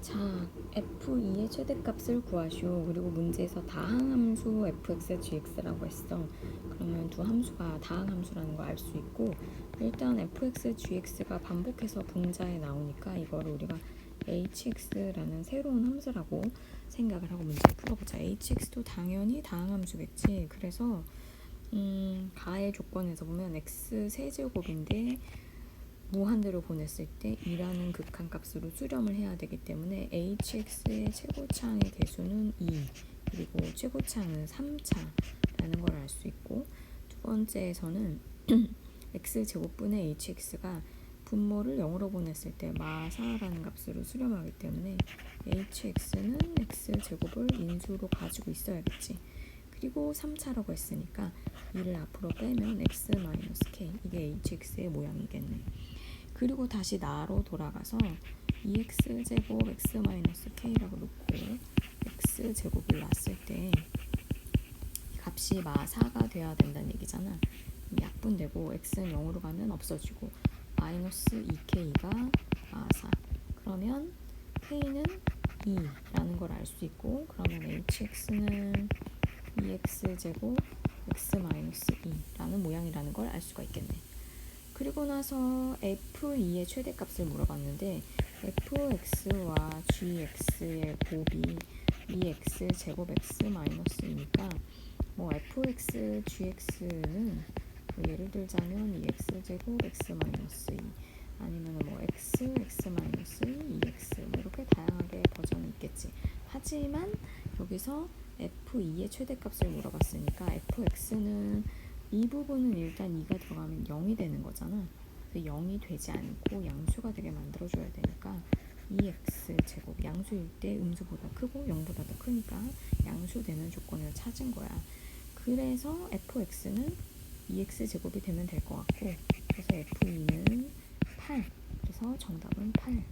자, f2의 최대값을 구하시오. 그리고 문제에서 다항함수 fx, gx라고 했어. 그러면 두 함수가 다항함수라는 걸 알 수 있고 일단 fx, gx가 반복해서 분자에 나오니까 이거를 우리가 hx라는 새로운 함수라고 생각을 하고 문제를 풀어보자. hx도 당연히 다항함수겠지. 그래서 음, 가의 조건에서 보면 x 세제곱인데 무한대로 보냈을 때 2라는 극한값으로 수렴을 해야 되기 때문에 hx의 최고차의 개수는 2 그리고 최고차는 3차라는 걸 알 수 있고 두 번째에서는 x제곱분의 hx가 분모를 0으로 보냈을 때 마사라는 값으로 수렴하기 때문에 hx는 x제곱을 인수로 가지고 있어야겠지. 그리고 3차라고 했으니까 2를 앞으로 빼면 x-k 이게 hx의 모양이겠네 그리고 다시 나로 돌아가서 2x 제곱 x 마이너스 k라고 놓고 x 제곱을 놨을 때 값이 마 4가 돼야 된다는 얘기잖아. 약분되고 x는 0으로 가면 없어지고 마이너스 2k가 마 4. 그러면 k는 2라는 걸 알 수 있고 그러면 hx는 2x 제곱 x 마이너스 2라는 모양이라는 걸 알 수가 있겠네. 그리고 나서 f2의 최대값을 물어봤는데 fx와 gx의 곱이 2x 제곱 x 마이너스 2니까 뭐 fx, gx는 뭐 예를 들자면 2x 제곱 x 마이너스 2 아니면 뭐 x, x 마이너스 2x 뭐 이렇게 다양하게 버전이 있겠지. 하지만 여기서 f2의 최대값을 물어봤으니까 fx는 이 부분은 일단 2가 들어가면 0이 되는 거잖아. 그래서 0이 되지 않고 양수가 되게 만들어줘야 되니까 2x 제곱 양수일 때 음수보다 크고 0보다 더 크니까 양수 되는 조건을 찾은 거야. 그래서 fx는 2x 제곱이 되면 될 것 같고 그래서 f2는 8. 그래서 정답은 8.